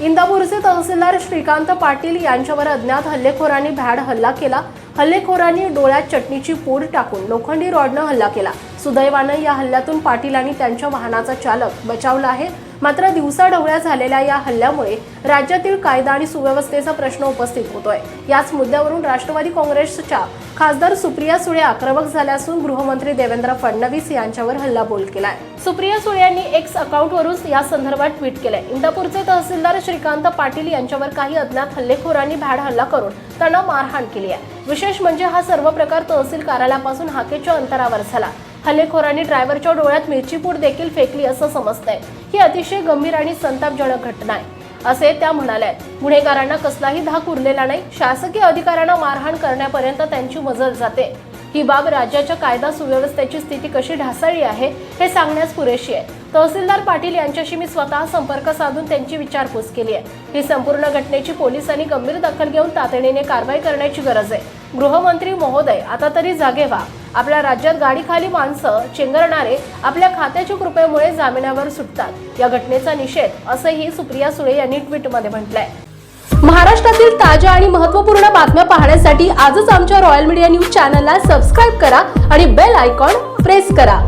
इंदापूरचे तहसीलदार श्रीकांत पाटील यांच्यावर अज्ञात हल्लेखोरांनी भ्याड हल्ला केला. हल्लेखोरांनी डोळ्यात चटणीची पूड टाकून लोखंडी रॉडनं हल्ला केला. सुदैवानं या हल्ल्यातून पाटील आणि त्यांच्या वाहनाचा चालक बचावला आहे. मात्र दिवसाढवळ्या झालेल्या या हल्ल्यामुळे राज्यातील कायदा आणि सुव्यवस्थेचा प्रश्न उपस्थित होतोय. याच मुद्द्यावरून राष्ट्रवादी काँग्रेसच्या खासदार सुप्रिया सुळे आक्रमक झाल्या असून गृहमंत्री देवेंद्र फडणवीस यांच्यावर हल्लाबोल केलाय. सुप्रिया सुळे यांनी एक्स अकाउंटवरून या संदर्भात ट्विट केलंय. इंदापूरचे तहसीलदार श्रीकांत पाटील यांच्यावर काही अज्ञात हल्लेखोरांनी भ्याड हल्ला करून त्यांना मारहाण केली आहे. विशेष म्हणजे हा सर्व प्रकार तहसील कार्यालयापासून हाकेच्या अंतरावर झाला. हल्लेखोरांनी ड्रायव्हरच्या डोळ्यात मिरची पूड देखील फेकली असं समजतंय. ही अतिशय गंभीर आणि संतापजनक घटना आहे. असे त्या म्हणाल्या गुन्हेगारांना कसलाही धाक उरलेला नाही. शासकीय अधिकाऱ्यांना मारहाण करण्यापर्यंत त्यांची मजल जाते. ही बाब राज्याच्या कायदा सुव्यवस्थेची स्थिती कशी ढासळली आहे हे सांगण्यास पुरेशी आहे. तहसीलदार पाटील यांच्याशी मी स्वतः संपर्क साधून त्यांची विचारपूस केली आहे. ही संपूर्ण घटनेची पोलिसांनी गंभीर दखल घेऊन तातडीने कारवाई करण्याची गरज आहे. गृहमंत्री महोदय आता तरी जागे व्हा. आपल्या राज्यात गाडीखाली माणसं चेंगरणारे आपल्या खात्याच्या कृपेमुळे जामिनावर सुटतात. या घटनेचा निषेध असंही सुप्रिया सुळे यांनी ट्विटमध्ये म्हटलंय. महाराष्ट्रातील ताज्या आणि महत्त्वपूर्ण बातम्या पाहण्यासाठी आजच आमच्या रॉयल मीडिया न्यूज चॅनलला सबस्क्राईब करा आणि बेल आयकॉन प्रेस करा.